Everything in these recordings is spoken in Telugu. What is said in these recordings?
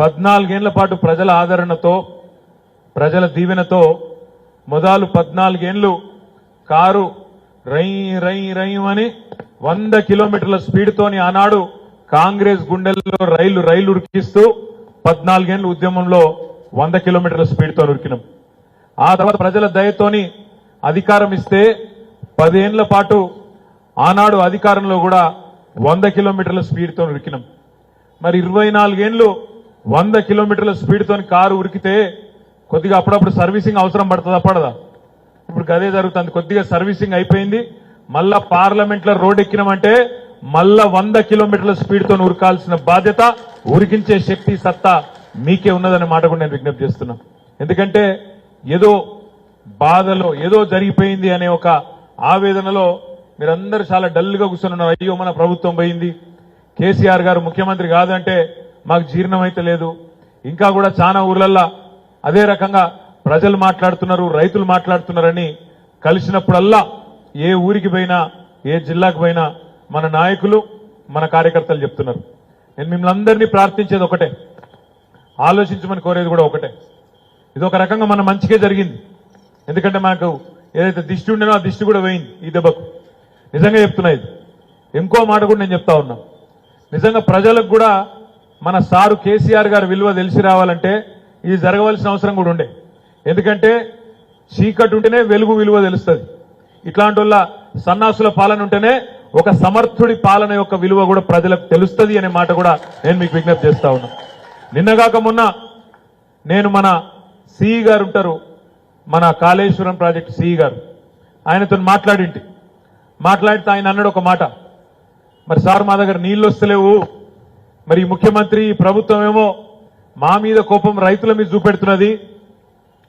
పద్నాలుగేళ్ళ పాటు ప్రజల ఆదరణతో ప్రజల దీవెనతో మొదలు పద్నాలుగేళ్ళు కారు రై రై రై అని వంద కిలోమీటర్ల స్పీడ్తోని ఆనాడు కాంగ్రెస్ గుండెల్లో రైలు రైలు ఉరికిస్తూ పద్నాలుగేళ్ళ ఉద్యమంలో వంద కిలోమీటర్ల స్పీడ్తో ఉరికినాం. ఆ తర్వాత ప్రజల దయతోని అధికారం ఇస్తే పదేళ్ళ పాటు ఆనాడు అధికారంలో కూడా వంద కిలోమీటర్ల స్పీడ్తో ఉరికినాం. మరి ఇరవై నాలుగేళ్ళు వంద కిలోమీటర్ల స్పీడ్తో కారు ఉరికితే కొద్దిగా అప్పుడప్పుడు సర్వీసింగ్ అవసరం పడుతుందా? పడదా? ఇప్పుడు అదే జరుగుతుంది. కొద్దిగా సర్వీసింగ్ అయిపోయింది. మళ్ళా పార్లమెంట్లో రోడ్ ఎక్కినామంటే మళ్ళా వంద కిలోమీటర్ల స్పీడ్తో ఉరకాల్సిన బాధ్యత ఉరికించే శక్తి సత్తా మీకే ఉన్నదనే మాట కూడా నేను విజ్ఞప్తి చేస్తున్నా. ఎందుకంటే ఏదో బాధలో ఏదో జరిగిపోయింది అనే ఒక ఆవేదనలో మీరందరూ చాలా డల్గా కూర్చొని ఉన్నారు. అయ్యో మన ప్రభుత్వం పోయింది. కేసీఆర్ గారు ముఖ్యమంత్రి కాదంటే మాకు జీర్ణమైతే లేదు. ఇంకా కూడా చాలా ఊర్లల్లో అదే రకంగా ప్రజలు మాట్లాడుతున్నారు రైతులు మాట్లాడుతున్నారని కలిసినప్పుడల్లా ఏ ఊరికి పోయినా ఏ జిల్లాకు పోయినా మన నాయకులు మన కార్యకర్తలు చెప్తున్నారు. నేను మిమ్మల్ని అందరినీ ప్రార్థించేది ఒకటే. ఆలోచించమని కోరేది కూడా ఒకటే. ఇది ఒక రకంగా మన మంచికే జరిగింది. ఎందుకంటే మనకు ఏదైతే దిష్టి ఉండేనో ఆ దిష్టి కూడా పోయింది ఈ దెబ్బకు. నిజంగా చెప్తున్నా ఇది. ఇంకో మాట కూడా నేను చెప్తా ఉన్నా. నిజంగా ప్రజలకు కూడా మన సారు కేసీఆర్ గారి విలువ తెలిసి రావాలంటే ఇది జరగవలసిన అవసరం కూడా ఉండే. ఎందుకంటే చీకటి ఉంటేనే వెలుగు విలువ తెలుస్తుంది. ఇట్లాంటి సన్నాసుల పాలన ఉంటేనే ఒక సమర్థుడి పాలన యొక్క విలువ కూడా ప్రజలకు తెలుస్తుంది అనే మాట కూడా నేను మీకు విజ్ఞప్తి చేస్తా ఉన్నా. నిన్నగాక మొన్న నేను మన సిఈ గారు ఉంటారు మన కాళేశ్వరం ప్రాజెక్ట్ సిఈ గారు. ఆయనతో మాట్లాడింటి. మాట్లాడితే ఆయన అన్నాడు ఒక మాట. మరి సార్ మా దగ్గర నీళ్ళు వస్తలేవు మరి ముఖ్యమంత్రి ప్రభుత్వం ఏమో మా మీద కోపం రైతుల మీద చూపెడుతున్నది.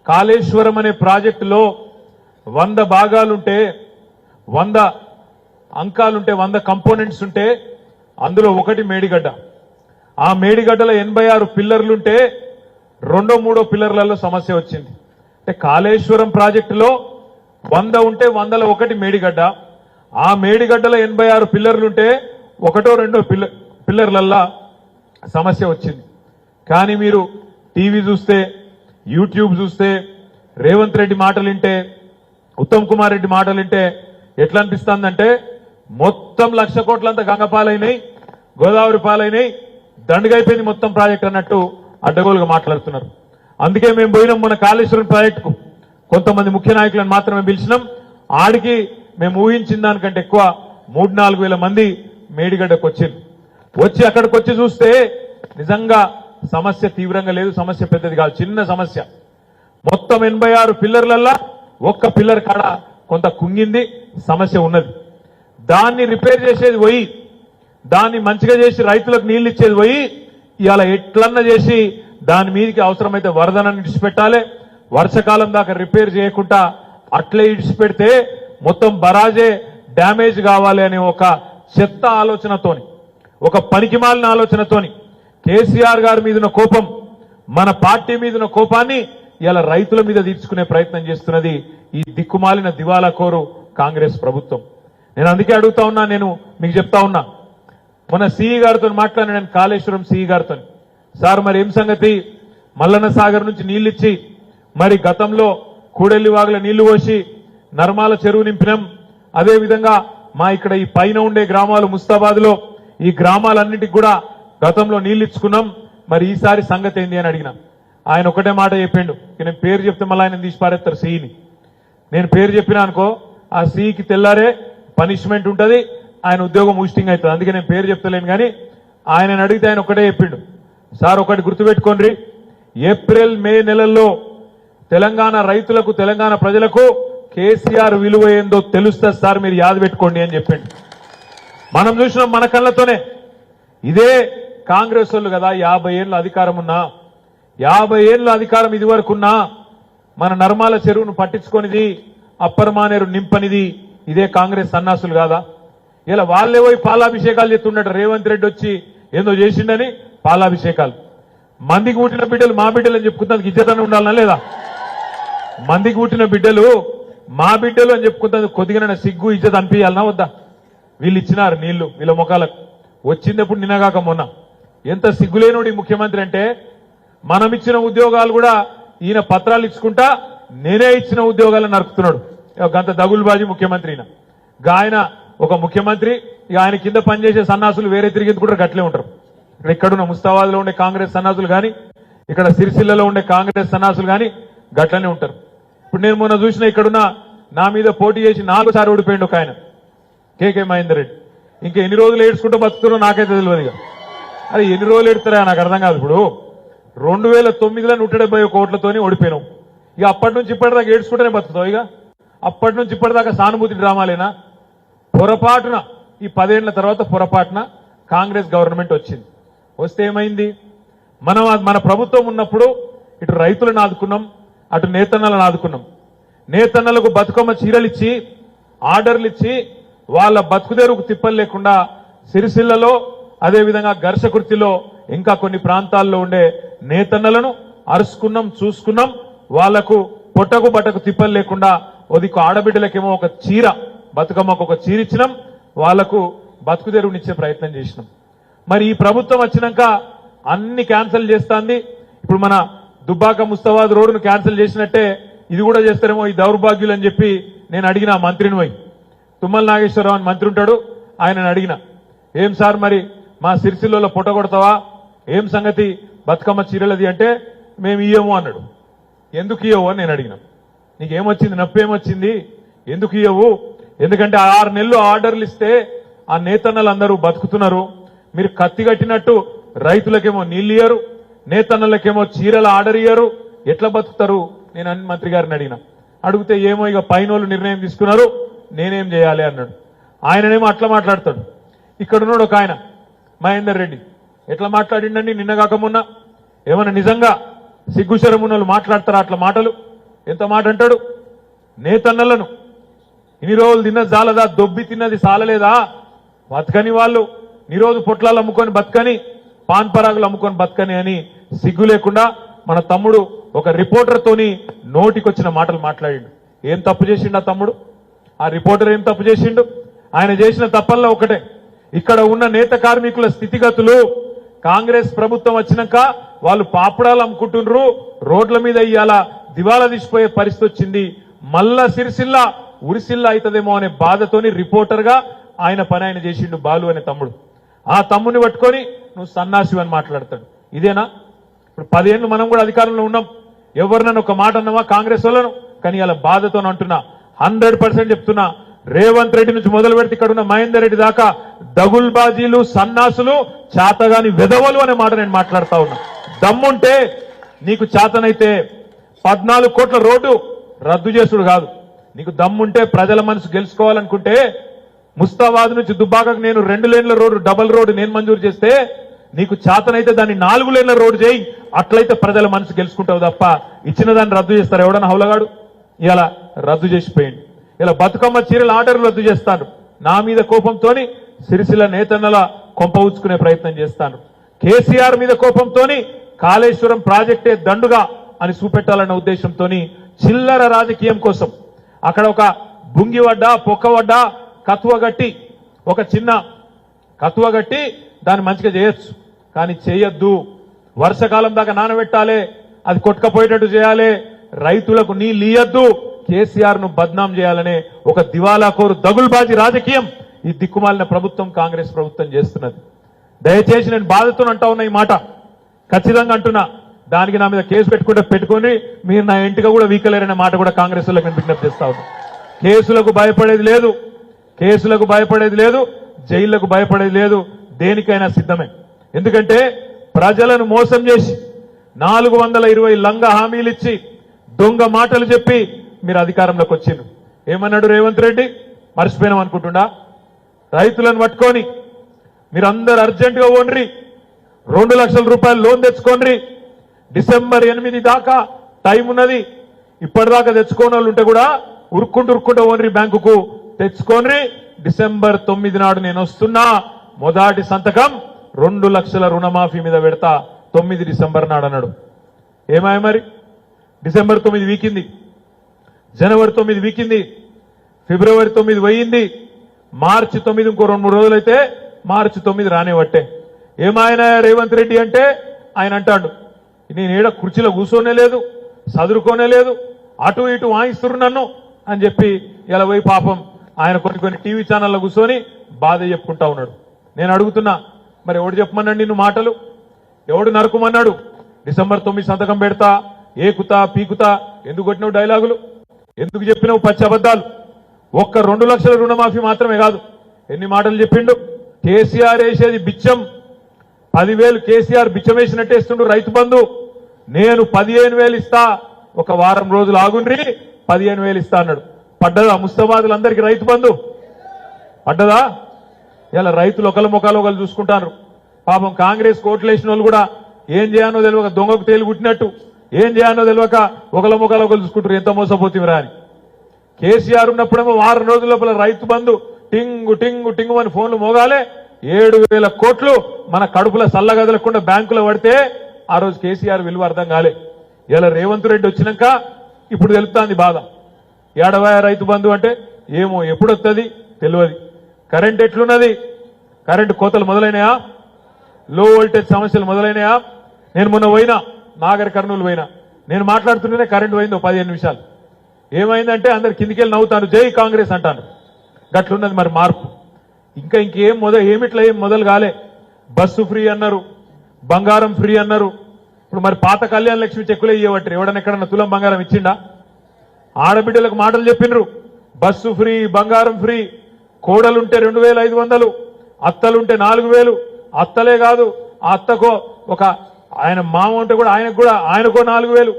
కాళేశ్వరం అనే ప్రాజెక్టులో వంద భాగాలుంటే వంద అంకాలుంటే వంద కంపోనెంట్స్ ఉంటే అందులో ఒకటి మేడిగడ్డ. ఆ మేడిగడ్డలో ఎనభై ఆరు పిల్లర్లుంటే రెండో మూడో పిల్లర్లలో సమస్య వచ్చింది. అంటే కాళేశ్వరం ప్రాజెక్టులో వంద ఉంటే వందల ఒకటి మేడిగడ్డ. ఆ మేడిగడ్డలో ఎనభై ఆరు పిల్లర్లుంటే ఒకటో రెండో పిల్ల పిల్లర్లల్లా సమస్య వచ్చింది. కానీ మీరు టీవీ చూస్తే యూట్యూబ్ చూస్తే రేవంత్ రెడ్డి మాటలు వింటే ఉత్తమ్ కుమార్ రెడ్డి మాటలు వింటే ఎట్లా అనిపిస్తుందంటే మొత్తం లక్ష కోట్లంతా గంగపాలైనాయి గోదావరి పాలైనాయి దండుగైపోయింది మొత్తం ప్రాజెక్ట్ అన్నట్టు అడ్డగోలుగా మాట్లాడుతున్నారు. అందుకే మేము పోయినాం మన కాళేశ్వరం ప్రాజెక్టుకు. కొంతమంది ముఖ్య నాయకులను మాత్రమే పిలిచినాం. ఆడికి మేము ఊహించిన దానికంటే ఎక్కువ మూడు నాలుగు వేల మంది మేడిగడ్డకు వచ్చింది వచ్చి అక్కడికి వచ్చి చూస్తే నిజంగా సమస్య తీవ్రంగా లేదు సమస్య పెద్దది కాదు చిన్న సమస్య. మొత్తం ఎనభై ఆరు పిల్లర్లల్లా ఒక్క పిల్లర్ కాడ కొంత కుంగింది సమస్య ఉన్నది. దాన్ని రిపేర్ చేసేది పోయి దాన్ని మంచిగా చేసి రైతులకు నీళ్ళు ఇచ్చేది పోయి ఇవాళ ఎట్లన్నా చేసి దాని మీదకి అవసరమైతే వరదనని ఇడిచిపెట్టాలి. వర్షకాలం దాకా రిపేర్ చేయకుండా అట్లే ఇడిచిపెడితే మొత్తం బరాజే డ్యామేజ్ కావాలి అనే ఒక చెత్త ఆలోచనతోని. ఒక పనికిమాలిన ఆలోచనతోని కేసీఆర్ గారి మీదున కోపం మన పార్టీ మీదున కోపాన్ని ఇలా రైతుల మీద తీర్చుకునే ప్రయత్నం చేస్తున్నది ఈ దిక్కుమాలిన దివాలా కోరు కాంగ్రెస్ ప్రభుత్వం. నేను అందుకే అడుగుతా ఉన్నా నేను మీకు చెప్తా ఉన్నా. మన సిఈ గారితో మాట్లాడిన నేను కాళేశ్వరం సిఈ గారితో సార్ మరి ఏం సంగతి? మల్లన్న సాగర్ నుంచి నీళ్ళిచ్చి మరి గతంలో కూడెల్లి వాగుల నీళ్ళు పోసి నర్మాల చెరువు నింపినాం. అదేవిధంగా మా ఇక్కడ ఈ పైన ఉండే గ్రామాలు ముస్తాబాద్లో ఈ గ్రామాలన్నిటికి కూడా గతంలో నీళ్ళు ఇచ్చుకున్నాం మరి ఈసారి సంగతి ఏంది అని అడిగినాం. ఆయన ఒకటే మాట చెప్పిండు. నేను పేరు చెప్తే మళ్ళీ ఆయన తీసి పారేస్తారు సిఈని నేను పేరు చెప్పినా అనుకో ఆ సిఈకి తెల్లారే పనిష్మెంట్ ఉంటుంది ఆయన ఉద్యోగం ఊస్టింగ్ అవుతుంది. అందుకే నేను పేరు చెప్తలేను కానీ ఆయన అడిగితే ఆయన ఒకటే చెప్పిండు. సార్ ఒకటి గుర్తుపెట్టుకోండి. ఏప్రిల్ మే నెలల్లో తెలంగాణ రైతులకు తెలంగాణ ప్రజలకు కేసీఆర్ విలువ ఏందో తెలుస్తుంది సార్ మీరు యాద పెట్టుకోండి అని చెప్పిండు. మనం చూసినాం మన కళ్ళతోనే. ఇదే కాంగ్రెస్ వాళ్ళు కదా యాభై ఏళ్ళ అధికారం ఉన్నా యాభై ఏళ్ళ అధికారం ఇది వరకున్నా మన నర్మాల చెరువును పట్టించుకొనిది అప్పర్ మానేరు నింపనిది ఇదే కాంగ్రెస్ సన్నాసులు కాదా? ఇలా వాళ్ళే పోయి పాలాభిషేకాలు చెప్తుండట రేవంత్ రెడ్డి వచ్చి ఏందో చేసిండని పాలాభిషేకాలు. మందికి పుట్టిన బిడ్డలు మా బిడ్డలు అని చెప్పుకున్నందుకు ఇజ్జతనే ఉండాలనా లేదా? మందికి పుట్టిన బిడ్డలు మా బిడ్డలు అని చెప్పుకున్నందుకు కొద్దిగా సిగ్గు ఇజ్జత్ అనిపించాలనా వద్దా? వీళ్ళు ఇచ్చినారు నీళ్ళు వీళ్ళ ముఖాలకు. వచ్చిందప్పుడు నిన్నగాక మొన్న. ఎంత సిగ్గులేనుడి ముఖ్యమంత్రి అంటే మనం ఇచ్చిన ఉద్యోగాలు కూడా ఈయన పత్రాలు ఇచ్చుకుంటా నేనే ఇచ్చిన ఉద్యోగాలను నరుకుతున్నాడు గంత దగులుబాజీ ముఖ్యమంత్రి ఆయన ఒక ముఖ్యమంత్రి ఇక ఆయన కింద పనిచేసే సన్నాసులు వేరే తిరిగి కూడా గట్లే ఉంటారు. ఇక్కడ ఇక్కడున్న ముస్తాబాద్లో ఉండే కాంగ్రెస్ సన్నాసులు కానీ ఇక్కడ సిరిసిల్లలో ఉండే కాంగ్రెస్ సన్నాసులు కానీ గట్లనే ఉంటారు. ఇప్పుడు నేను మొన్న చూసిన ఇక్కడున్న నా మీద పోటీ చేసి నాలుగు సార్లు ఓడిపోయిండు ఒక ఆయన. కేకే మహేందర్ రెడ్డి. ఇంకా ఎన్ని రోజులు ఏడ్చుకుంటూ బతుకుతున్నా నాకైతే తెలియదు ఇక. అది ఎన్ని రోజులు ఏడుతారా నాకు అర్థం కాదు ఇప్పుడు. రెండు వేల తొమ్మిదిలో నూట డెబ్బై ఒక ఓడిపోయినాం. ఇక అప్పటి నుంచి ఇప్పటిదాకా ఏడ్చుకుంటూనే బతుకుతావు ఇక. అప్పటి నుంచి ఇప్పటిదాకా సానుభూతి డ్రామాలేనా? పొరపాటున ఈ పదేళ్ళ తర్వాత పొరపాటున కాంగ్రెస్ గవర్నమెంట్ వచ్చింది. వస్తే ఏమైంది? మనం మన ప్రభుత్వం ఉన్నప్పుడు ఇటు రైతులను ఆదుకున్నాం అటు నేతన్నలను ఆదుకున్నాం. నేతన్నలకు బతుకమ్మ చీరలిచ్చి ఆర్డర్లు ఇచ్చి వాళ్ళ బతుకుదేరుకు తిప్పలు లేకుండా సిరిసిల్లలో అదేవిధంగా ఘర్షకృతిలో ఇంకా కొన్ని ప్రాంతాల్లో ఉండే నేతన్నలను అరుచుకున్నాం చూసుకున్నాం. వాళ్ళకు పొట్టకు బట్టకు తిప్పలు లేకుండా ఒదికు ఆడబిడ్డలకేమో ఒక చీర బతుకమ్మకు ఒక చీర ఇచ్చినాం. వాళ్ళకు బతుకుదేరునిచ్చే ప్రయత్నం చేసినాం. మరి ఈ ప్రభుత్వం వచ్చినాక అన్ని క్యాన్సిల్ చేస్తాంది. ఇప్పుడు మన దుబ్బాక ముస్తాబాద్ రోడ్డును క్యాన్సిల్ చేసినట్టే ఇది కూడా చేస్తారేమో ఈ దౌర్భాగ్యులు అని చెప్పి నేను అడిగిన మంత్రిని పోయి. తుమ్మల నాగేశ్వరరావు అని మంత్రి ఉంటాడు ఆయనను అడిగిన ఏం సార్ మరి మా సిరిసిల్లలో పుట్ట కొడతావా? ఏం సంగతి? బతుకమ్మ చీరలది అంటే మేము ఇయ్యము అన్నాడు. ఎందుకు ఇయ్యవు? అని నేను అడిగిన. నీకేమొచ్చింది? నొప్పి ఏమొచ్చింది ఎందుకు ఇయ్యవు? ఎందుకంటే ఆ ఆరు నెలలు ఆర్డర్లు ఇస్తే ఆ నేతన్నలందరూ బతుకుతున్నారు. మీరు కత్తి కట్టినట్టు రైతులకేమో నీళ్ళు ఇయ్యరు నేతన్నలకేమో చీరల ఆర్డర్ ఇయ్యరు. ఎట్లా బతుకుతారు? నేను అన్ని మంత్రి గారిని అడిగిన. అడిగితే ఏమో ఇక పైన నిర్ణయం తీసుకున్నారు. నేనేం చేయాలి అన్నాడు. ఆయననేమో అట్లా మాట్లాడతాడు. ఇక్కడ ఉన్నాడు ఒక ఆయన మహేందర్ రెడ్డి. ఎట్లా మాట్లాడిండండి? నిన్న కాకమున్న ఏమైనా నిజంగా సిగ్గుశరమున్నలు వాళ్ళు మాట్లాడతారా అట్లా మాటలు? ఎంత మాట అంటాడు? నేతన్నలను. ఇన్ని రోజులు తిన్నది చాలదా దొబ్బి తిన్నది చాలలేదా బతకని వాళ్ళు. నిరోజు పొట్లాలు అమ్ముకొని బతకని పాన్ పరాగులు అమ్ముకొని బతకని అని సిగ్గు లేకుండా మన తమ్ముడు ఒక రిపోర్టర్తోని నోటికొచ్చిన మాటలు మాట్లాడిండు. ఏం తప్పు చేసిండు తమ్ముడు? ఆ రిపోర్టర్ ఏం తప్పు చేసిండు? ఆయన చేసిన తప్పల్లో ఒకటే. ఇక్కడ ఉన్న నేత కార్మికుల స్థితిగతులు కాంగ్రెస్ ప్రభుత్వం వచ్చినాక వాళ్ళు పాపడాలు అమ్ముకుంటున్నారు రోడ్ల మీద ఇవాళ దివాలా తీసిపోయే పరిస్థితి వచ్చింది. మళ్ళా సిరిసిల్ల ఉరిసిల్ల అవుతుందేమో అనే బాధతోని రిపోర్టర్గా ఆయన పని ఆయన చేసిండు బాలు అనే తమ్ముడు. ఆ తమ్ముని పట్టుకొని నువ్వు సన్నాసి అని మాట్లాడతాడు. ఇదేనా? ఇప్పుడు పదేళ్ళు మనం కూడా అధికారంలో ఉన్నాం. ఎవరినన్నా ఒక మాట అన్నావా కాంగ్రెస్ వాళ్ళను? కానీ ఇలా బాధతో అంటున్నా హండ్రెడ్ పర్సెంట్ చెప్తున్నా. రేవంత్ రెడ్డి నుంచి మొదలు పెడితే ఇక్కడ ఉన్న మహేందర్ రెడ్డి దాకా దగుల్బాజీలు సన్నాసులు చాతగాని వెదవలు అనే మాట నేను మాట్లాడుతా ఉన్నా. దమ్ముంటే నీకు చేతనైతే పద్నాలుగు కోట్ల రోడ్డు రద్దు చేసుడు కాదు. నీకు దమ్ముంటే ప్రజల మనసు గెలుచుకోవాలనుకుంటే ముస్తాబాద్ నుంచి దుబ్బాకకు నేను రెండు లేన్ల రోడ్డు డబల్ రోడ్డు నేను మంజూరు చేస్తే నీకు చేతనైతే దాన్ని నాలుగు లేన్ల రోడ్డు చేయి. అట్లయితే ప్రజల మనసు గెలుచుకుంటావు తప్ప ఇచ్చిన దాన్ని రద్దు చేస్తారు ఎవడన్నా హౌలగాడు? ఇలా రద్దు చేసిపోయింది ఇలా బతుకమ్మ చీరల ఆర్డర్ రద్దు చేస్తాను. నా మీద కోపంతోని సిరిసిల్ల నేతన్నల కొంప ఉంచుకునే ప్రయత్నం చేస్తాను. కేసీఆర్ మీద కోపంతోని కాళేశ్వరం ప్రాజెక్టే దండుగా అని చూపెట్టాలన్న ఉద్దేశంతోని చిల్లర రాజకీయం కోసం అక్కడ ఒక బుంగివడ్డ పొక్కవడ్డ కత్వగట్టి ఒక చిన్న కత్వగట్టి దాన్ని మంచిగా చేయొచ్చు. కానీ చేయొద్దు. వర్షకాలం దాకా నానబెట్టాలి అది కొట్టుకపోయేటట్టు చేయాలి రైతులకు నీళ్ళు ఇయ్యద్దు. కేసీఆర్ను బద్నాం చేయాలనే ఒక దివాలాకోరు దగుల్బాజీ రాజకీయం ఈ దిక్కుమాలిన ప్రభుత్వం కాంగ్రెస్ ప్రభుత్వం చేస్తున్నది. దయచేసి నేను బాధతో అంటా ఉన్నా ఈ మాట. ఖచ్చితంగా అంటున్నా. దానికి నా మీద కేసు పెట్టుకుంటే పెట్టుకొని మీరు నా ఇంటిగా కూడా వీకలేరనే మాట కూడా కాంగ్రెస్ వాళ్ళకి నేను విజ్ఞప్తి చేస్తా కేసులకు భయపడేది లేదు. కేసులకు భయపడేది లేదు. జైళ్ళకు భయపడేది లేదు. దేనికైనా సిద్ధమే. ఎందుకంటే ప్రజలను మోసం చేసి నాలుగు వందల ఇరవై లంగ హామీలు ఇచ్చి దొంగ మాటలు చెప్పి మీరు అధికారంలోకి వచ్చిండ్రు. ఏమన్నాడు రేవంత్ రెడ్డి? మర్చిపోయినాం అనుకుంటుండా? రైతులను పట్టుకొని మీరందరూ అర్జెంటుగా ఓన్రి రెండు లక్షల రూపాయలు లోన్ తెచ్చుకోండి డిసెంబర్ ఎనిమిది దాకా టైం ఉన్నది. ఇప్పటిదాకా తెచ్చుకోని వాళ్ళు ఉంటే కూడా ఉరుక్కుంటూ ఉరుక్కుంటూ ఓన్రి బ్యాంకుకు. తెచ్చుకోని డిసెంబర్ తొమ్మిది నాడు నేను వస్తున్నా. మొదటి సంతకం రెండు లక్షల రుణమాఫీ మీద పెడతా. తొమ్మిది డిసెంబర్ నాడు అన్నాడు. ఏమాయ మరి? డిసెంబర్ తొమ్మిది వీకింది. జనవరి తొమ్మిది వీకింది. ఫిబ్రవరి తొమ్మిది పోయింది. మార్చి తొమ్మిది ఇంకో రెండు మూడు రోజులైతే మార్చి తొమ్మిది రానివట్టే ఏమాయన రేవంత్ రెడ్డి అంటే? ఆయన అంటాడు నేను ఏడ కుర్చీలో కూర్చోనే లేదు చదువుకోనే లేదు అటు ఇటు వాయిస్తురు నన్ను అని చెప్పి ఇలా పోయి పాపం ఆయన కొన్ని కొన్ని టీవీ ఛానల్లో కూర్చొని బాధ చెప్పుకుంటా ఉన్నాడు. నేను అడుగుతున్నా మరి ఎవడు చెప్పమన్నాడు నిన్ను మాటలు? ఎవడు నరుకుమన్నాడు? డిసెంబర్ తొమ్మిది సంతకం పెడతా ఏకుతా పీకుతా ఎందుకు కొట్టినావు డైలాగులు? ఎందుకు చెప్పినావు పచ్చి అబద్ధాలు? ఒక్క రెండు లక్షల రుణమాఫీ మాత్రమే కాదు. ఎన్ని మాటలు చెప్పిండు? కేసీఆర్ వేసేది బిచ్చం. పదివేలు కేసీఆర్ బిచ్చం వేసినట్టు వేస్తుండు రైతు బంధు. నేను పదిహేను వేలు ఇస్తా ఒక వారం రోజులు ఆగుండ్రి పదిహేను వేలు ఇస్తా అన్నాడు. పడ్డదా ముస్తాబాదులందరికీ రైతు బంధు? పడ్డదా? ఇలా రైతులు ఒకళ్ళ ముఖాలు ఒకళ్ళు చూసుకుంటారు. పాపం కాంగ్రెస్ కోట్లేసిన వాళ్ళు కూడా ఏం చేయాలో తెలియక దొంగకు తేలి కుట్టినట్టు. ఏం చేయాలో తెలియక ఒకళ్ళ ముఖాలు ఒకరు చూసుకుంటారు ఎంత మోసపోతివిరా అని. కేసీఆర్ ఉన్నప్పుడేమో వారం రోజుల లోపల రైతు బంధు టింగు టింగు టింగు అని ఫోన్లు మోగాలే. ఏడు వేల కోట్లు మన కడుపుల సల్లగదలకుండా బ్యాంకులో పడితే ఆ రోజు కేసీఆర్ విలువ అర్థం కాలే. ఇలా రేవంత్ రెడ్డి వచ్చినాక ఇప్పుడు తెలుపుతాంది బాధ. ఏడవాయ రైతు బంధు అంటే ఏమో ఎప్పుడు వస్తుంది తెలియదు కరెంట్ ఎట్లున్నది? కరెంటు కోతలు మొదలైనయా? లో వోల్టేజ్ సమస్యలు మొదలైనయా? నేను మొన్న పోయినా నాగర్ కర్నూలు పోయినా. నేను మాట్లాడుతుంటేనే కరెంట్ పోయింది ఓ పదిహేను నిమిషాలు. ఏమైందంటే అందరు కిందికెళ్ళి నవ్వుతాను జై కాంగ్రెస్ అంటాను గట్లున్నది మరి మార్పు. ఇంకా ఇంకేం మొదలు ఏమిట్లా ఏం మొదలు కాలే. బస్సు ఫ్రీ అన్నారు బంగారం ఫ్రీ అన్నారు. ఇప్పుడు మరి పాత కళ్యాణ లక్ష్మి చెక్కులే ఇవ్వట్రు ఎవడన్నా ఎక్కడన్నా తులం బంగారం ఇచ్చిండా? ఆడబిడ్డలకు మాటలు చెప్పినరు బస్సు ఫ్రీ బంగారం ఫ్రీ. కోడలుంటే రెండు వేల ఐదు వందలు అత్తలుంటే నాలుగు వేలు. అత్తలే కాదు ఆ అత్తకో ఒక ఆయన మామ ఉంటే కూడా ఆయనకు కూడా ఆయనకో నాలుగు వేలు.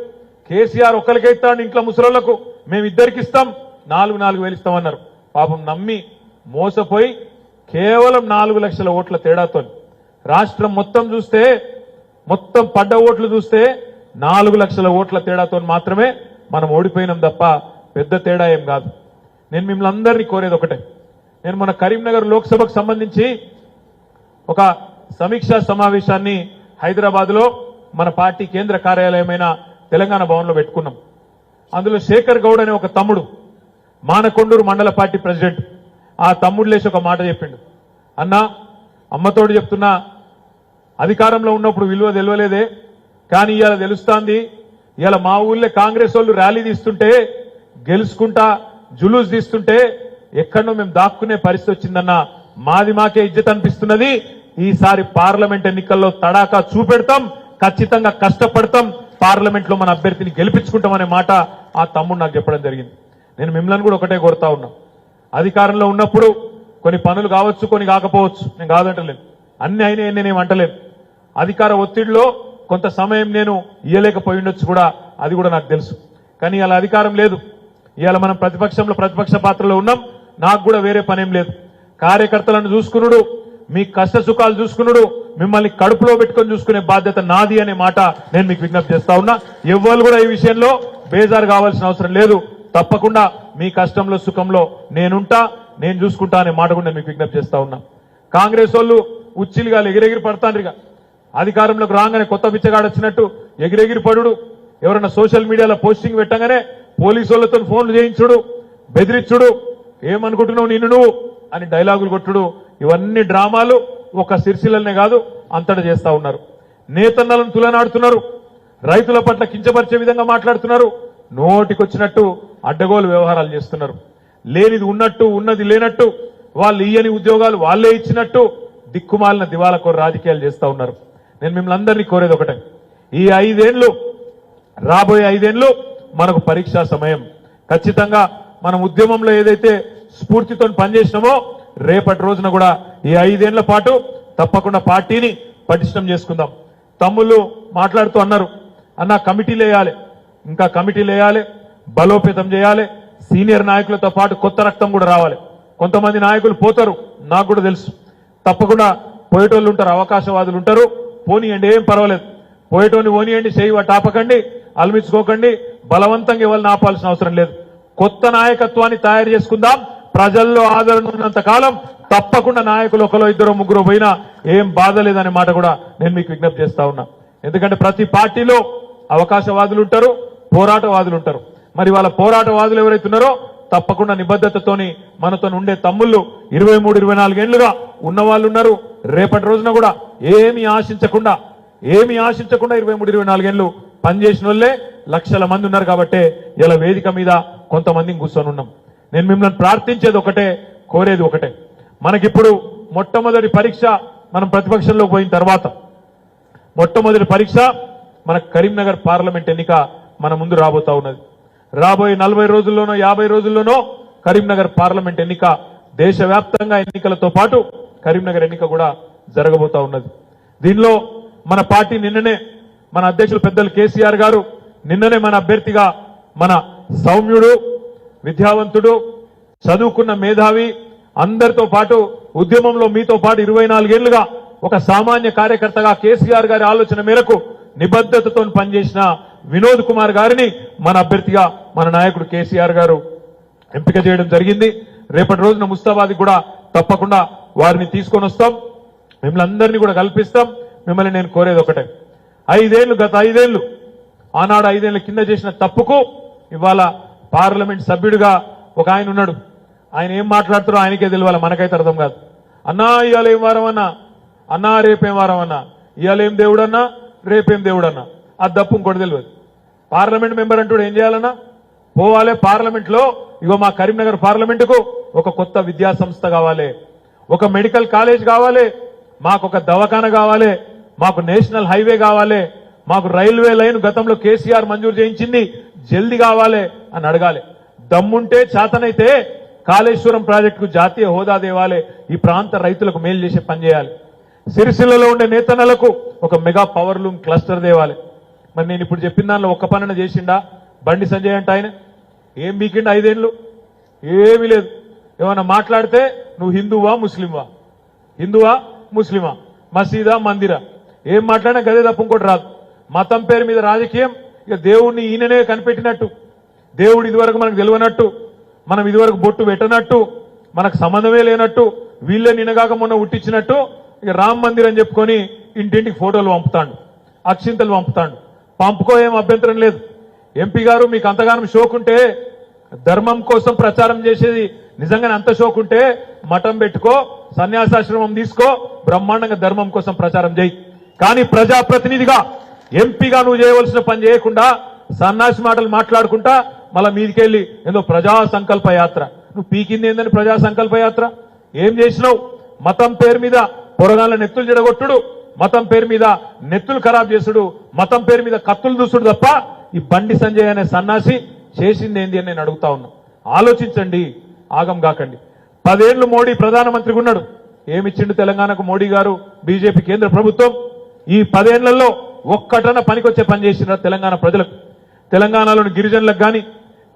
కేసీఆర్ ఒక్కరికే ఇస్తాడు ఇంట్లో ముసలోళ్ళకు. మేము ఇద్దరికి ఇస్తాం. నాలుగు నాలుగు వేలు ఇస్తామన్నారు. పాపం నమ్మి మోసపోయి కేవలం నాలుగు లక్షల ఓట్ల తేడాతో రాష్ట్రం మొత్తం చూస్తే మొత్తం పడ్డ ఓట్లు చూస్తే నాలుగు లక్షల ఓట్ల తేడాతో మాత్రమే మనం ఓడిపోయినాం తప్ప పెద్ద తేడా ఏం కాదు. నేను మిమ్మల్ని అందరినీ కోరేది ఒకటే. నేను మన కరీంనగర్ లోక్సభకు సంబంధించి ఒక సమీక్షా సమావేశాన్ని హైదరాబాద్లో మన పార్టీ కేంద్ర కార్యాలయమైన తెలంగాణ భవన్లో పెట్టుకున్నాం. అందులో శేఖర్ గౌడ్ అనే ఒక తమ్ముడు మానకొండూరు మండల పార్టీ ప్రెసిడెంట్. ఆ తమ్ముడు లేచి ఒక మాట చెప్పిండు. అన్నా అమ్మతోడు చెప్తున్నా అధికారంలో ఉన్నప్పుడు విలువ తెలియలేదే కానీ ఇవాళ తెలుస్తాంది ఇవాళ మా ఊళ్ళో కాంగ్రెస్ వాళ్ళు ర్యాలీ తీస్తుంటే గెలుచుకుంటా జులూస్ తీస్తుంటే ఎక్కడో మేము దాక్కునే పరిస్థితి వచ్చిందన్న మాది మాకే ఇజ్జత్ అనిపిస్తున్నది ఈసారి పార్లమెంట్ ఎన్నికల్లో తడాకా చూపెడతాం ఖచ్చితంగా కష్టపడతాం పార్లమెంట్లో మన అభ్యర్థిని గెలిపించుకుంటామనే మాట ఆ తమ్ముడు నాకు చెప్పడం జరిగింది. నేను మిమ్మల్ని కూడా ఒకటే కోరుతా ఉన్నా. అధికారంలో ఉన్నప్పుడు కొన్ని పనులు కావచ్చు కొన్ని కాకపోవచ్చు నేను కాదంటలేను అన్ని అయినా నేనేం అంటలేను అధికార ఒత్తిడిలో కొంత సమయం నేను ఇయ్యలేకపోయి ఉండొచ్చు కూడా అది కూడా నాకు తెలుసు. కానీ ఇలా అధికారం లేదు. ఇవాళ మనం ప్రతిపక్షంలో ప్రతిపక్ష పాత్రలో ఉన్నాం. నాకు కూడా వేరే పనేం లేదు. కార్యకర్తలను చూసుకునుడు మీ కష్ట సుఖాలు చూసుకునుడు మిమ్మల్ని కడుపులో పెట్టుకొని చూసుకునే బాధ్యత నాది అనే మాట నేను మీకు విజ్ఞప్తి చేస్తా ఉన్నా. ఎవ్వరు కూడా ఈ విషయంలో బేజారు కావాల్సిన అవసరం లేదు. తప్పకుండా మీ కష్టంలో సుఖంలో నేనుంటా నేను చూసుకుంటా అనే మాట కూడా నేను మీకు విజ్ఞప్తి చేస్తా ఉన్నా. కాంగ్రెస్ వాళ్ళు ఉచ్చిలుగా ఎగిరెగిరి పడతాండ్రిగా. అధికారంలోకి రాగానే కొత్త బిచ్చగాడు వచ్చినట్టు ఎగిరెగిరి పడుడు. ఎవరైనా సోషల్ మీడియాలో పోస్టింగ్ పెట్టగానే పోలీసు వాళ్ళతో ఫోన్లు చేయించుడు బెదిరించుడు ఏమనుకుంటున్నావు నిన్ను నువ్వు? అని డైలాగులు కొట్టుడు. ఇవన్నీ డ్రామాలు ఒక సిరిసిలనే కాదు అంతటా చేస్తూ ఉన్నారు. నేతన్నలను తులనాడుతున్నారు. రైతుల పట్ల కించపరిచే విధంగా మాట్లాడుతున్నారు. నోటికొచ్చినట్టు అడ్డగోలు వ్యవహారాలు చేస్తున్నారు. లేనిది ఉన్నట్టు ఉన్నది లేనట్టు వాళ్ళు ఇయ్యని ఉద్యోగాలు వాళ్ళే ఇచ్చినట్టు దిక్కుమాలిన దివాలకోరు రాజకీయాలు చేస్తూ ఉన్నారు. నేను మిమ్మల్ని అందరినీ కోరేది ఒకటే. ఈ ఐదేళ్ళు రాబోయే ఐదేళ్ళు మనకు పరీక్షా సమయం. ఖచ్చితంగా మనం ఉద్యమంలో ఏదైతే స్ఫూర్తితో పనిచేసినామో రేపటి రోజున కూడా ఈ ఐదేళ్ళ పాటు తప్పకుండా పార్టీని పటిష్టం చేసుకుందాం. తమ్ముళ్ళు మాట్లాడుతూ అన్నారు అన్న కమిటీలు వేయాలి. ఇంకా కమిటీలు వేయాలి బలోపేతం చేయాలి సీనియర్ నాయకులతో పాటు కొత్త రక్తం కూడా రావాలి. కొంతమంది నాయకులు పోతారు నాకు కూడా తెలుసు. తప్పకుండా పోయేటోళ్ళు ఉంటారు అవకాశవాదులు ఉంటారు. పోనీయండి ఏం పర్వాలేదు. పోయేటోని పోనీయండి చేయి టాపకండి అలమించుకోకండి బలవంతంగా ఇవ్వాలని ఆపాల్సిన అవసరం లేదు. కొత్త నాయకత్వాన్ని తయారు చేసుకుందాం ప్రజల్లో ఆదరణ ఉన్నంత కాలం తప్పకుండా నాయకులు ఒకరో ఇద్దరు ముగ్గురు పోయినా ఏం బాధ లేదనే మాట కూడా నేను మీకు విజ్ఞప్తి చేస్తా ఉన్నా. ఎందుకంటే ప్రతి పార్టీలో అవకాశవాదులు ఉంటారు పోరాటవాదులు ఉంటారు మరి వాళ్ళ పోరాటవాదులు ఎవరైతే ఉన్నారో తప్పకుండా నిబద్ధతతోని మనతో ఉండే తమ్ముళ్ళు ఇరవై మూడు ఇరవై నాలుగేళ్ళుగా ఉన్నవాళ్ళు ఉన్నారు రేపటి రోజున కూడా ఏమి ఆశించకుండా ఏమి ఆశించకుండా ఇరవై మూడు ఇరవై నాలుగేళ్ళు పనిచేసిన వాళ్ళే లక్షల మంది ఉన్నారు కాబట్టే ఇలా వేదిక మీద కొంతమందిని కూర్చొని ఉన్నాం. నేను మిమ్మల్ని ప్రార్థించేది ఒకటే కోరేది ఒకటే. మనకిప్పుడు మొట్టమొదటి పరీక్ష మనం ప్రతిపక్షంలో పోయిన తర్వాత. మొట్టమొదటి పరీక్ష మన కరీంనగర్ పార్లమెంట్ ఎన్నిక మన ముందు రాబోతా ఉన్నది. రాబోయే నలభై రోజుల్లోనో యాభై రోజుల్లోనో కరీంనగర్ పార్లమెంట్ ఎన్నిక దేశవ్యాప్తంగా ఎన్నికలతో పాటు కరీంనగర్ ఎన్నిక కూడా జరగబోతా ఉన్నది. దీనిలో మన పార్టీ నిన్ననే మన అధ్యక్షులు పెద్దలు కేసీఆర్ గారు నిన్ననే మన అభ్యర్థిగా మన సౌమ్యుడు విద్యావంతుడు చదువుకున్న మేధావి అందరితో పాటు ఉద్యమంలో మీతో పాటు ఇరవై నాలుగేళ్ళుగా ఒక సామాన్య కార్యకర్తగా కేసీఆర్ గారి ఆలోచన మేరకు నిబద్ధతతో పనిచేసిన వినోద్ కుమార్ గారిని మన అభ్యర్థిగా మన నాయకుడు కేసీఆర్ గారు ఎంపిక చేయడం జరిగింది. రేపటి రోజున ముస్తాబాద్ కూడా తప్పకుండా వారిని తీసుకొని వస్తాం. మిమ్మల్ని అందరినీ కూడా కల్పిస్తాం. మిమ్మల్ని నేను కోరేది ఒకటే. ఐదేళ్ళు గత ఐదేళ్ళు ఆనాడు ఐదేళ్ళ కింద చేసిన తప్పుకు ఇవాళ పార్లమెంట్ సభ్యుడిగా ఒక ఆయన ఉన్నాడు. ఆయన ఏం మాట్లాడుతారో ఆయనకే తెలియాలి మనకైతే అర్థం కాదు. అన్నా ఇవాళ ఏం వారం అన్నా అన్నా రేపేం వారం అన్నా ఇవాళ ఏం దేవుడన్నా? రేపేం దేవుడన్నా? అది తప్పు ఇంకోటి తెలియదు పార్లమెంట్ మెంబర్ అంటూ ఏం చేయాలన్నా? పోవాలి పార్లమెంట్లో. ఇగో మా కరీంనగర్ పార్లమెంటుకు ఒక కొత్త విద్యా సంస్థ కావాలి. ఒక మెడికల్ కాలేజ్ కావాలి. మాకు ఒక దవాఖాన కావాలి. మాకు నేషనల్ హైవే కావాలి. మాకు రైల్వే లైన్ గతంలో కేసీఆర్ మంజూరు చేయించింది. జల్ది కావాలి అని అడగాలి. దమ్ముంటే చేతనైతే కాళేశ్వరం ప్రాజెక్టుకు జాతీయ హోదా దేవాలి ఈ ప్రాంత రైతులకు మేలు చేసే పని చేయాలి. సిరిసిల్లలో ఉండే నేతనలకు ఒక మెగా పవర్ లూమ్ క్లస్టర్ దేవాలి మరి నేను ఇప్పుడు చెప్పిన దానిలో ఒక్క పనున చేసిండా? బండి సంజయ్ అంటే ఆయన. ఏం బీకిండు ఐదేళ్ళు ఏమీ లేదు. ఏమన్నా మాట్లాడితే నువ్వు హిందువా ముస్లింవా? హిందువా ముస్లిమా? మసీదా మందిరా? ఏం మాట్లాడినా గదే తప్ప ఇంకోటి రాదు. మతం పేరు మీద రాజకీయం ఇక దేవుణ్ణి ఈయననే కనిపెట్టినట్టు. దేవుడు ఇదివరకు మనకు తెలియనట్టు మనం ఇదివరకు బొట్టు పెట్టనట్టు మనకు సంబంధమే లేనట్టు వీళ్ళే నినగాక మొన్న ఉట్టించినట్టు ఇక రామ్ మందిర్ అని చెప్పుకొని ఇంటింటికి ఫోటోలు పంపుతాడు అక్షింతలు పంపుతాడు. పంపుకో ఏం అభ్యంతరం లేదు. ఎంపీ గారు మీకు అంతగానం షోకుంటే ధర్మం కోసం ప్రచారం చేసేది నిజంగానే అంత షోకుంటే మఠం పెట్టుకో సన్యాసాశ్రమం తీసుకో బ్రహ్మాండంగా ధర్మం కోసం ప్రచారం చేయి. కానీ ప్రజాప్రతినిధిగా ఎంపీగా నువ్వు చేయవలసిన పని చేయకుండా సన్నాసి మాటలు మాట్లాడుకుంటా మళ్ళీ మీదికెళ్ళి ఏదో ప్రజా సంకల్ప యాత్ర. నువ్వు పీకింది ఏందని ప్రజా సంకల్ప యాత్ర? ఏం చేసినావు? మతం పేరు మీద పొరగాళ్ళ నెత్తులు జడగొట్టుడు మతం పేరు మీద నెత్తులు ఖరాబ్ చేసుడు మతం పేరు మీద కత్తులు దూసుడు తప్ప ఈ బండి సంజయ్ అనే సన్నాసి చేసింది ఏంది అని నేను అడుగుతా ఉన్నా. ఆలోచించండి ఆగం కాకండి. పదేళ్ళు మోడీ ప్రధానమంత్రిగా ఉన్నాడు. ఏమిచ్చిండు తెలంగాణకు మోడీ గారు? బీజేపీ కేంద్ర ప్రభుత్వం. ఈ పదేళ్ళలో ఒక్కటన పనికొచ్చే పని చేసిన తెలంగాణ ప్రజలకు. తెలంగాణలోని గిరిజనులకు కానీ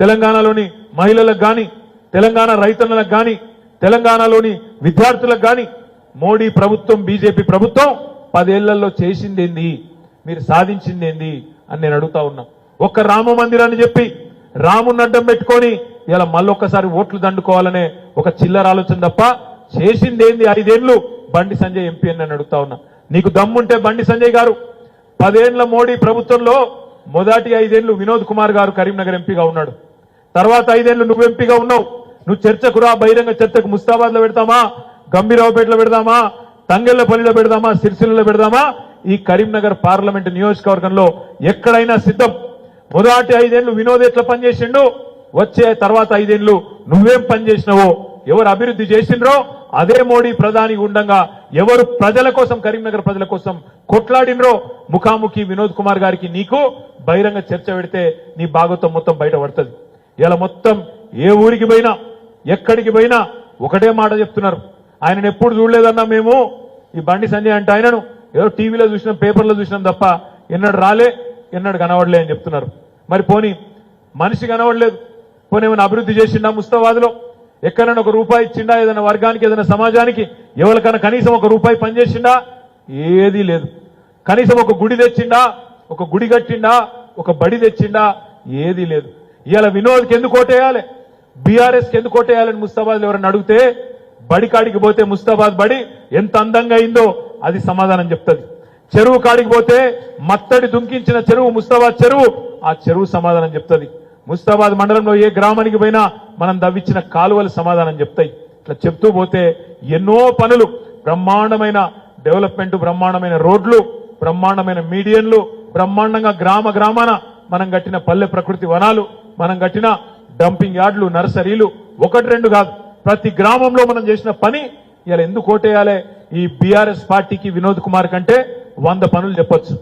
తెలంగాణలోని మహిళలకు కానీ తెలంగాణ రైతన్నలకు కానీ తెలంగాణలోని విద్యార్థులకు కానీ మోడీ ప్రభుత్వం బీజేపీ ప్రభుత్వం పదేళ్ళలో చేసిందేంది? మీరు సాధించిందేంది? అని నేను అడుగుతా ఉన్నా. ఒక్క రామ మందిరాన్ని చెప్పి రాముని అడ్డం పెట్టుకొని ఇలా మళ్ళొక్కసారి ఓట్లు దండుకోవాలనే ఒక చిల్లర ఆలోచన తప్ప చేసిందేంది ఐదేళ్ళు బండి సంజయ్ ఎంపీ అని నేను అడుగుతా ఉన్నా. నీకు దమ్ముంటే బండి సంజయ్ గారు. పదేళ్ళ మోడీ ప్రభుత్వంలో మొదటి ఐదేళ్ళు వినోద్ కుమార్ గారు కరీంనగర్ ఎంపీగా ఉన్నాడు. తర్వాత ఐదేళ్ళు నువ్వు ఎంపీగా ఉన్నావు. నువ్వు చర్చకు రా బహిరంగ చర్చకు ముస్తాబాద్లో పెడతామా? గంభీరావుపేటలో పెడదామా తంగెళ్ళపల్లిలో పెడదామా సిరిసిల్లలో పెడదామా ఈ కరీంనగర్ పార్లమెంట్ నియోజకవర్గంలో ఎక్కడైనా సిద్ధం? మొదటి ఐదేళ్ళు వినోద్ ఎట్లా పనిచేసిండు? వచ్చే తర్వాత ఐదేళ్ళు నువ్వేం పనిచేసినావో ఎవరు అభివృద్ధి చేసిండ్రో అదే మోడీ ప్రధాని ఉండంగా ఎవరు ప్రజల కోసం కరీంనగర్ ప్రజల కోసం కొట్లాడినరో ముఖాముఖి వినోద్ కుమార్ గారికి నీకు బహిరంగ చర్చ పెడితే నీ భాగవతం మొత్తం బయట పడుతుంది. ఇలా మొత్తం ఏ ఊరికి పోయినా ఎక్కడికి పోయినా ఒకటే మాట చెప్తున్నారు. ఆయనను ఎప్పుడు చూడలేదన్నా మేము ఈ బండి సంజయ్ అంటే ఆయనను. ఏదో టీవీలో చూసినాం పేపర్లో చూసినాం తప్ప ఎన్నడు రాలే ఎన్నడు కనబడలే అని చెప్తున్నారు. మరి పోనీ మనిషి కనబడలేదు. పోనీ ఏమైనా అభివృద్ధి చేసిండా ముస్తాబాద్లో ఎక్కడైనా ఒక రూపాయి ఇచ్చిండా? ఏదైనా వర్గానికి ఏదైనా సమాజానికి? ఎవరికైనా కనీసం ఒక రూపాయి పనిచేసిండా? ఏదీ లేదు. కనీసం ఒక గుడి తెచ్చిండా? ఒక గుడి కట్టిండా? ఒక బడి తెచ్చిండా? ఏదీ లేదు. ఇవాళ వినోద్కి ఎందుకు ఓటేయాలి? బీఆర్ఎస్కి ఎందుకు ఓటేయాలని ముస్తాబాద్లో ఎవరైనా అడిగితే బడి కాడికి పోతే ముస్తాబాద్ బడి ఎంత అందంగా అయిందో అది సమాధానం చెప్తుంది. చెరువు కాడికి పోతే మత్తడి దుంకించిన చెరువు ముస్తాబాద్ చెరువు ఆ చెరువు సమాధానం చెప్తుంది. ముస్తాబాద్ మండలంలో ఏ గ్రామానికి పోయినా మనం దవ్విచ్చిన కాలువలు సమాధానం చెప్తాయి. ఇట్లా చెప్తూ పోతే ఎన్నో పనులు బ్రహ్మాండమైన డెవలప్మెంట్ బ్రహ్మాండమైన రోడ్లు బ్రహ్మాండమైన మీడియన్లు బ్రహ్మాండంగా గ్రామ గ్రామాన మనం కట్టిన పల్లె ప్రకృతి వనాలు మనం కట్టిన డంపింగ్ యార్డులు నర్సరీలు ఒకటి రెండు కాదు ప్రతి గ్రామంలో మనం చేసిన పని ఇలా ఎందుకు ఓటేయాలి? ఈ బీఆర్ఎస్ పార్టీకి వినోద్ కుమార్ కంటే వంద పనులు చెప్పొచ్చు.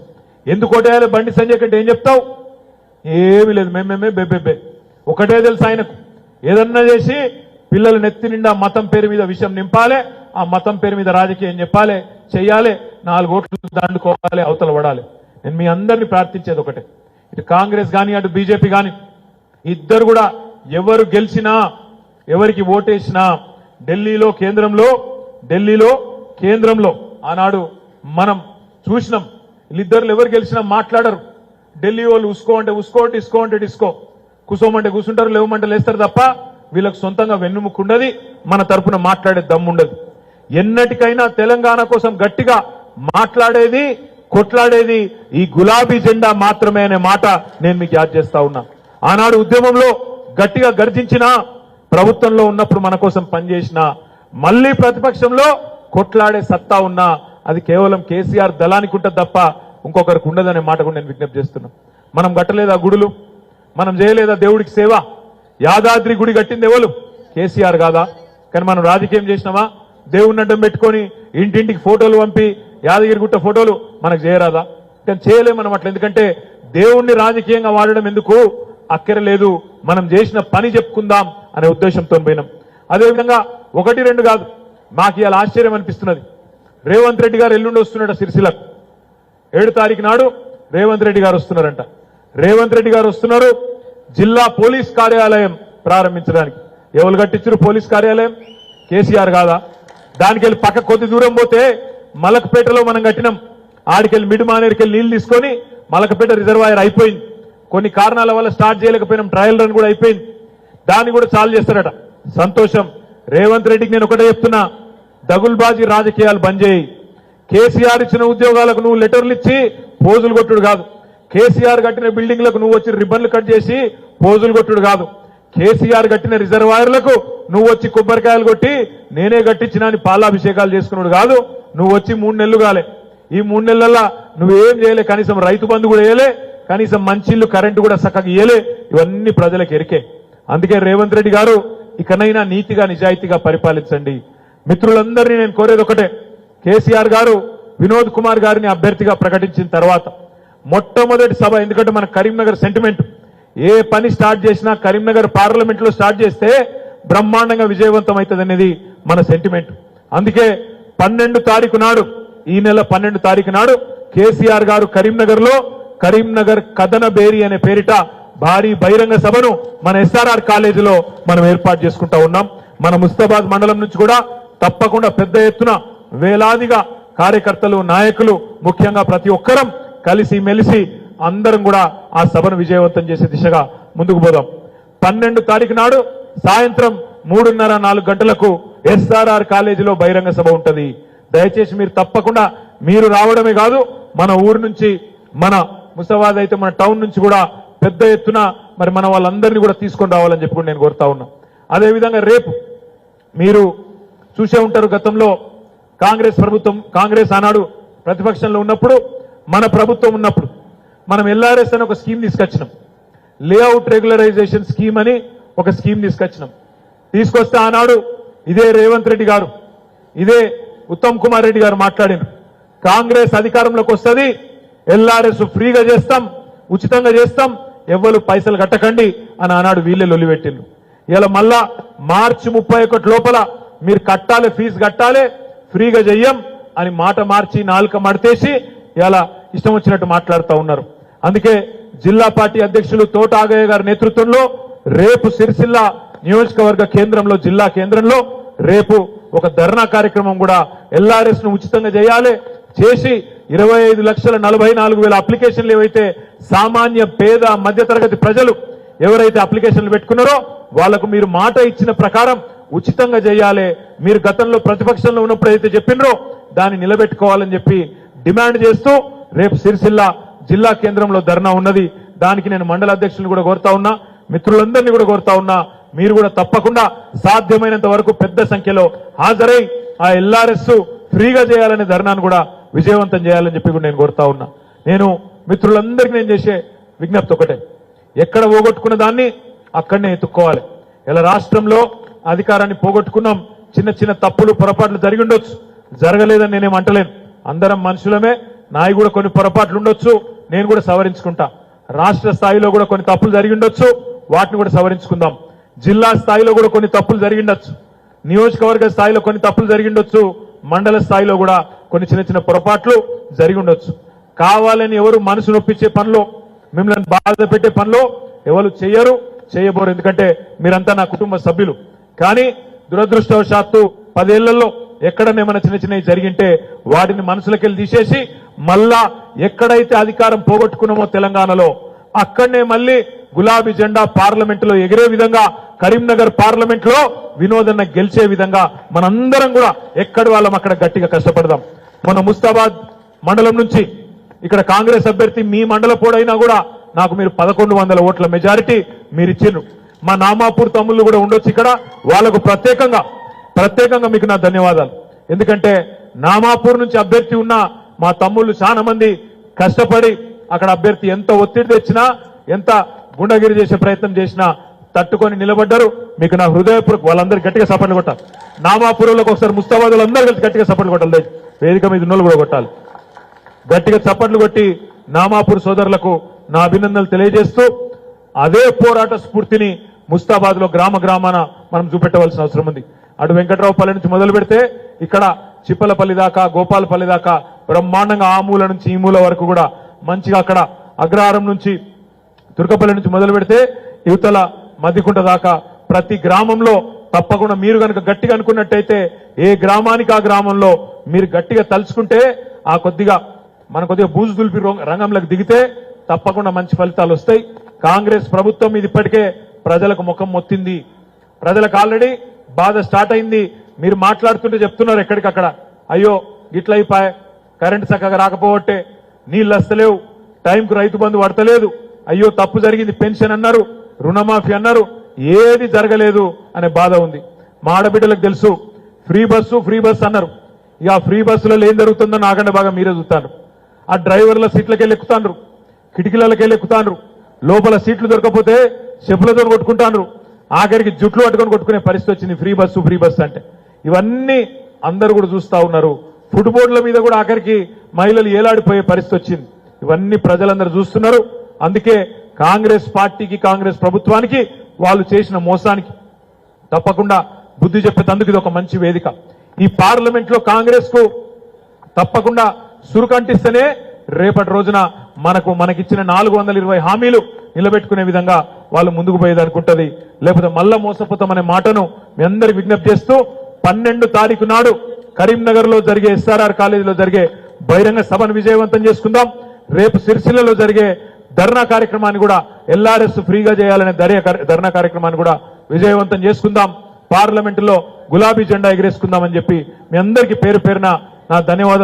ఎందుకు ఓటేయాలి? బండి సంజయ్ కంటే ఏం చెప్తావు? ఏమీ లేదు. మేమేమే బెబ్బెబ్బే ఒకటే తెలుసు ఆయనకు? ఏదన్నా చేసి పిల్లలు నెత్తి నిండా మతం పేరు మీద విషయం నింపాలి ఆ మతం పేరు మీద రాజకీయం చెప్పాలి చెయ్యాలి నాలుగు ఓట్లు దండుకోవాలి అవతల పడాలి. నేను మీ అందరినీ ప్రార్థించేది ఒకటే. ఇటు కాంగ్రెస్ కానీ అటు బీజేపీ కానీ ఇద్దరు కూడా ఎవరు గెలిచినా ఎవరికి ఓటేసినా ఢిల్లీలో కేంద్రంలో ఢిల్లీలో కేంద్రంలో ఆనాడు మనం చూసినాం. వీళ్ళిద్దరు ఎవరు గెలిచినా మాట్లాడరు. ఢిల్లీ వాళ్ళు ఉసుకో అంటే ఉసుకో అంటే ఇసుకో అంటే డిస్కో. కూసోమంటే కూసుంటారు లేవమంటే లేస్తారు తప్ప వీళ్ళకి సొంతంగా వెన్నుముకుండది మన తరపున మాట్లాడే దమ్ముండదు ఎన్నటికైనా తెలంగాణ కోసం గట్టిగా మాట్లాడేది కొట్లాడేది ఈ గులాబీ జెండా మాత్రమే అనే మాట నేను మీకు యాద్ చేస్తా ఉన్నా. ఆనాడు ఉద్యమంలో గట్టిగా గర్జించిన ప్రభుత్వంలో ఉన్నప్పుడు మన కోసం పనిచేసిన మళ్ళీ ప్రతిపక్షంలో కొట్లాడే సత్తా ఉన్నా అది కేవలం కేసీఆర్ దళానికి ఉంటుంది తప్ప ఇంకొకరికి ఉండదనే మాట కూడా నేను విజ్ఞప్తి చేస్తున్నా. మనం కట్టలేదా గుడులు? మనం చేయలేదా దేవుడికి సేవ? యాదాద్రి గుడి కట్టింది ఎవరు? కేసీఆర్ కాదా? కానీ మనం రాజకీయం చేసినామా? దేవుడిని అడ్డం పెట్టుకొని ఇంటింటికి ఫోటోలు పంపి యాదగిరి గుట్ట ఫోటోలు మనకు చేయరాదా? కానీ చేయలేము మనం అట్లా. ఎందుకంటే దేవుణ్ణి రాజకీయంగా వాడడం ఎందుకు? అక్కరలేదు. మనం చేసిన పని చెప్పుకుందాం అనే ఉద్దేశంతో పోయినాం. అదేవిధంగా ఒకటి రెండు కాదు. మాకు ఇవాళ ఆశ్చర్యం అనిపిస్తున్నది. రేవంత్ రెడ్డి గారు ఎల్లుండి వస్తున్నాడు సిరిసిలకు ఏడు తారీఖు నాడు రేవంత్ రెడ్డి గారు వస్తున్నారంట. రేవంత్ రెడ్డి గారు వస్తున్నారు. జిల్లా పోలీస్ కార్యాలయం ప్రారంభించడానికి. ఎవరు కట్టించారు పోలీస్ కార్యాలయం? కేసీఆర్ కాదా? దానికి వెళ్ళి పక్క కొద్ది దూరం పోతే మలకపేటలో మనం కట్టినాం. ఆడికెళ్ళి మిడి మానేరికెళ్ళి నీళ్ళు తీసుకొని మలకపేట రిజర్వాయర్ అయిపోయింది. కొన్ని కారణాల వల్ల స్టార్ట్ చేయలేకపోయినాం. ట్రయల్ రన్ కూడా అయిపోయింది. దాన్ని కూడా చాలు చేస్తారట. సంతోషం. రేవంత్ రెడ్డికి నేను ఒకటే చెప్తున్నా. దగుల్బాజీ రాజకీయాలు బంద్ చేయి. కేసీఆర్ ఇచ్చిన ఉద్యోగాలకు నువ్వు లెటర్లు ఇచ్చి పోజులు కొట్టుడు కాదు. కేసీఆర్ కట్టిన బిల్డింగ్లకు నువ్వు వచ్చి రిబ్బన్లు కట్ చేసి పోజులు కొట్టుడు కాదు. కేసీఆర్ కట్టిన రిజర్వాయర్లకు నువ్వు వచ్చి కొబ్బరికాయలు కొట్టి నేనే కట్టించిన అని పాలాభిషేకాలు చేసుకున్నాడు కాదు. నువ్వు వచ్చి మూడు నెలలు కాలే. ఈ మూడు నెలల్లో నువ్వేం చేయలే? కనీసం రైతు బంధు కూడా వేయలే. కనీసం మంచిళ్ళు కరెంటు కూడా చక్కగా ఇయ్యలే. ఇవన్నీ ప్రజలకు ఎరికే. అందుకే రేవంత్ రెడ్డి గారు ఇకనైనా నీతిగా నిజాయితీగా పరిపాలించండి. మిత్రులందరినీ నేను కోరేది ఒకటే. కేసీఆర్ గారు వినోద్ కుమార్ గారిని అభ్యర్థిగా ప్రకటించిన తర్వాత మొట్టమొదటి సభ ఎందుకంటే మన కరీంనగర్ సెంటిమెంట్ ఏ పని స్టార్ట్ చేసినా కరీంనగర్ పార్లమెంట్లో స్టార్ట్ చేస్తే బ్రహ్మాండంగా విజయవంతం అవుతుంది అనేది మన సెంటిమెంట్ అందుకే పన్నెండు తారీఖు నాడు ఈ నెల పన్నెండు తారీఖు నాడు కేసీఆర్ గారు కరీంనగర్లో కరీంనగర్ కథన బేరి అనే పేరిట భారీ బహిరంగ సభను మన ఎస్ఆర్ఆర్ కాలేజీలో మనం ఏర్పాటు చేసుకుంటా ఉన్నాం. మన ముస్తాబాద్ మండలం నుంచి కూడా తప్పకుండా పెద్ద ఎత్తున వేలాదిగా కార్యకర్తలు నాయకులు ముఖ్యంగా ప్రతి ఒక్కరం కలిసి మెలిసి అందరం కూడా ఆ సభను విజయవంతం చేసే దిశగా ముందుకు పోదాం. పన్నెండు తారీఖు నాడు సాయంత్రం మూడున్నర నాలుగు గంటలకు ఎస్ఆర్ఆర్ కాలేజీలో బహిరంగ సభ ఉంటుంది. దయచేసి మీరు తప్పకుండా మీరు రావడమే కాదు మన ఊరు నుంచి మన ముసవాద్ అయితే మన టౌన్ నుంచి కూడా పెద్ద ఎత్తున మరి మన వాళ్ళందరినీ కూడా తీసుకొని రావాలని చెప్పి నేను కోరుతా ఉన్నా. అదేవిధంగా రేపు మీరు చూసే ఉంటారు గతంలో కాంగ్రెస్ ప్రభుత్వం కాంగ్రెస్ ఆనాడు ప్రతిపక్షంలో ఉన్నప్పుడు మన ప్రభుత్వం ఉన్నప్పుడు మనం ఎల్ఆర్ఎస్ అని ఒక స్కీమ్ తీసుకొచ్చినాం. లేఅవుట్ రెగ్యులరైజేషన్ స్కీమ్ అని ఒక స్కీమ్ తీసుకొచ్చినాం. తీసుకొస్తే ఆనాడు ఇదే రేవంత్ రెడ్డి గారు ఇదే ఉత్తమ్ కుమార్ రెడ్డి గారు మాట్లాడినారు. కాంగ్రెస్ అధికారంలోకి వస్తుంది ఎల్ఆర్ఎస్ ఫ్రీగా చేస్తాం ఉచితంగా చేస్తాం ఎవ్వరు పైసలు కట్టకండి అని ఆనాడు వీళ్ళే లొల్లిపెట్టిండ్రు ఇలా మళ్ళా మార్చి ముప్పై ఒకటి లోపల మీరు కట్టాలి ఫీజు కట్టాలి ఫ్రీగా చెయ్యం అని మాట మార్చి నాలుక మడతేసి ఇలా ఇష్టం వచ్చినట్టు మాట్లాడుతూ ఉన్నారు. అందుకే జిల్లా పార్టీ అధ్యక్షులు తోట ఆగయ్య గారి నేతృత్వంలో రేపు సిరిసిల్ల నియోజకవర్గ కేంద్రంలో జిల్లా కేంద్రంలో రేపు ఒక ధర్నా కార్యక్రమం కూడా ఎల్ఆర్ఎస్ను ఉచితంగా చేయాలి. చేసి ఇరవై ఐదు లక్షల నలభై నాలుగు వేల అప్లికేషన్లు ఏవైతే సామాన్య పేద మధ్యతరగతి ప్రజలు ఎవరైతే అప్లికేషన్లు పెట్టుకున్నారో వాళ్ళకు మీరు మాట ఇచ్చిన ప్రకారం ఉచితంగా చేయాలి. మీరు గతంలో ప్రతిపక్షంలో ఉన్నప్పుడు అయితే చెప్పినరో దాన్ని నిలబెట్టుకోవాలని చెప్పి డిమాండ్ చేస్తూ రేపు సిరిసిల్ల జిల్లా కేంద్రంలో ధర్నా ఉన్నది. దానికి నేను మండల అధ్యక్షులను కూడా కోరుతా ఉన్నా మిత్రులందరినీ కూడా కోరుతా ఉన్నా మీరు కూడా తప్పకుండా సాధ్యమైనంత వరకు పెద్ద సంఖ్యలో హాజరై ఆ ఎల్ఆర్ఎస్ ఫ్రీగా చేయాలనే ధర్నాను కూడా విజయవంతం చేయాలని చెప్పి కూడా నేను కోరుతా ఉన్నా. నేను మిత్రులందరికీ నేను చేసే విజ్ఞప్తి ఒకటే. ఎక్కడ పోగొట్టుకున్న దాన్ని అక్కడనే ఎత్తుక్కోవాలి. ఇలా రాష్ట్రంలో అధికారాన్ని పోగొట్టుకున్నాం. చిన్న చిన్న తప్పులు పొరపాట్లు జరిగి ఉండొచ్చు. జరగలేదని నేనేం అంటలేను. అందరం మనుషులమే. నాయి కూడా కొన్ని పొరపాట్లు ఉండొచ్చు. నేను కూడా సవరించుకుంటా. రాష్ట్ర స్థాయిలో కూడా కొన్ని తప్పులు జరిగి ఉండొచ్చు. వాటిని కూడా సవరించుకుందాం. జిల్లా స్థాయిలో కూడా కొన్ని తప్పులు జరిగి ఉండొచ్చు. నియోజకవర్గ స్థాయిలో కొన్ని తప్పులు జరిగి ఉండొచ్చు. మండల స్థాయిలో కూడా కొన్ని చిన్న చిన్న పొరపాట్లు జరిగి ఉండొచ్చు. కావాలని ఎవరు మనసు నొప్పించే పనిలో మిమ్మల్ని బాధ పెట్టే పనిలో ఎవరు చేయరు చేయబోరు ఎందుకంటే మీరంతా నా కుటుంబ సభ్యులు. కానీ దురదృష్టవశాత్తు పదేళ్ళలో ఎక్కడనే మన చిన్న చిన్నవి జరిగింటే వాటిని మనసులకెళ్ళి తీసేసి మళ్ళా ఎక్కడైతే అధికారం పోగొట్టుకున్నామో తెలంగాణలో అక్కడనే మళ్ళీ గులాబీ జెండా పార్లమెంట్లో ఎగిరే విధంగా కరీంనగర్ పార్లమెంట్లో వినోదన్న గెలిచే విధంగా మనందరం కూడా ఎక్కడి వాళ్ళం అక్కడ గట్టిగా కష్టపడదాం. మన ముస్తాబాద్ మండలం నుంచి ఇక్కడ కాంగ్రెస్ అభ్యర్థి మీ మండల పోడైనా కూడా నాకు మీరు పదకొండు వందల ఓట్ల మెజారిటీ మీరు ఇచ్చిండ్రు. మా నామాపూర్ తమ్ముళ్ళు కూడా ఉండొచ్చు ఇక్కడ. వాళ్ళకు ప్రత్యేకంగా ప్రత్యేకంగా మీకు నా ధన్యవాదాలు. ఎందుకంటే నామాపూర్ నుంచి అభ్యర్థి ఉన్న మా తమ్ముళ్ళు చాలా మంది కష్టపడి అక్కడ అభ్యర్థి ఎంత ఒత్తిడి తెచ్చినా ఎంత గుండగిరి చేసే ప్రయత్నం చేసినా తట్టుకొని నిలబడ్డారు. మీకు నా హృదయపూర్వక వాళ్ళందరూ గట్టిగా సపోర్ట్లు కొట్టాలి. నామాపూర్లకు ఒకసారి ముస్తాబాదులు అందరూ కలిసి గట్టిగా సపోర్ట్లు కొట్టాలి. వేదిక మీద ఉన్నోళ్ళు కూడా కొట్టాలి. గట్టిగా చప్పట్లు కొట్టి నామాపూర్ సోదరులకు నా అభినందనలు తెలియజేస్తూ అదే పోరాట స్ఫూర్తిని ముస్తాబాద్లో గ్రామ గ్రామాన మనం చూపెట్టవలసిన అవసరం ఉంది. అటు వెంకట్రావుపల్లి నుంచి మొదలు పెడితే ఇక్కడ చిప్పలపల్లి దాకా గోపాలపల్లి దాకా బ్రహ్మాండంగా ఆ మూల నుంచి ఈ మూల వరకు కూడా మంచిగా అక్కడ అగ్రహారం నుంచి తుర్కపల్లి నుంచి మొదలు పెడితే యువతల మదికుంట దాకా ప్రతి గ్రామంలో తప్పకుండా మీరు కనుక గట్టిగా అనుకున్నట్టయితే ఏ గ్రామానికి ఆ గ్రామంలో మీరు గట్టిగా తలుచుకుంటే ఆ కొద్దిగా మన కొద్దిగా బూజు దులిపి రంగంలోకి దిగితే తప్పకుండా మంచి ఫలితాలు వస్తాయి. కాంగ్రెస్ ప్రభుత్వం ఇది ఇప్పటికే ప్రజలకు ముఖం మొత్తింది. ప్రజలకు ఆల్రెడీ బాధ స్టార్ట్ అయింది. మీరు మాట్లాడుతుంటే చెప్తున్నారు ఎక్కడికక్కడ. అయ్యో గిట్ల కరెంట్ చక్కగా రాకపోవట్టే. నీళ్ళు వస్తలేవు టైంకు రైతు బంధు పడతలేదు. అయ్యో తప్పు జరిగింది పెన్షన్ అన్నారు. రుణమాఫీ అన్నారు. ఏది జరగలేదు అనే బాధ ఉంది. మా ఆడబిడ్డలకు తెలుసు. ఫ్రీ బస్సు ఫ్రీ బస్సు అన్నారు. ఇక ఆ ఫ్రీ బస్సులలో ఏం జరుగుతుందో నాకంటే బాగా మీరే చూస్తారు ఆ డ్రైవర్ల సీట్లకి వెళ్ళి ఎక్కుతాండ్రు. కిటికీలకి వెళ్ళి ఎక్కుతాండ్రు. లోపల సీట్లు దొరకపోతే చెప్పులతో కొట్టుకుంటాను. ఆఖరికి జుట్లు పట్టుకొని కొట్టుకునే పరిస్థితి వచ్చింది. ఫ్రీ బస్సు ఫ్రీ బస్సు అంటే. ఇవన్నీ అందరూ కూడా చూస్తా ఉన్నారు. ఫుట్బోర్డుల మీద కూడా ఆఖరికి మహిళలు ఏలాడిపోయే పరిస్థితి వచ్చింది. ఇవన్నీ ప్రజలందరూ చూస్తున్నారు. అందుకే కాంగ్రెస్ పార్టీకి కాంగ్రెస్ ప్రభుత్వానికి వాళ్ళు చేసిన మోసానికి తప్పకుండా బుద్ధి చెప్పేందుకు ఇది ఒక మంచి వేదిక. ఈ పార్లమెంట్లో కాంగ్రెస్కు తప్పకుండా సురుకంటిస్తేనే రేపటి రోజున మనకు మనకిచ్చిన నాలుగు వందల ఇరవై హామీలు నిలబెట్టుకునే విధంగా వాళ్ళు ముందుకు పోయేది అనుకుంటది. లేకపోతే మళ్ళా మోసపోతామనే మాటను మీ అందరికి విజ్ఞప్తి చేస్తూ పన్నెండు తారీఖు నాడు కరీంనగర్లో జరిగే ఎస్ఆర్ఆర్ కాలేజీలో జరిగే బహిరంగ సభను విజయవంతం చేసుకుందాం. రేపు సిరిసిల్లలో జరిగే ధర్నా కార్యక్రమాన్ని కూడా ఎల్ఆర్ఎస్ ఫ్రీగా చేయాలనే ధర్య ధర్నా కార్యక్రమాన్ని కూడా విజయవంతం చేసుకుందాం. పార్లమెంటులో గులాబీ జెండా ఎగిరేసుకుందామని చెప్పి మీ అందరికీ పేరు పేరున నా ధన్యవాదాలు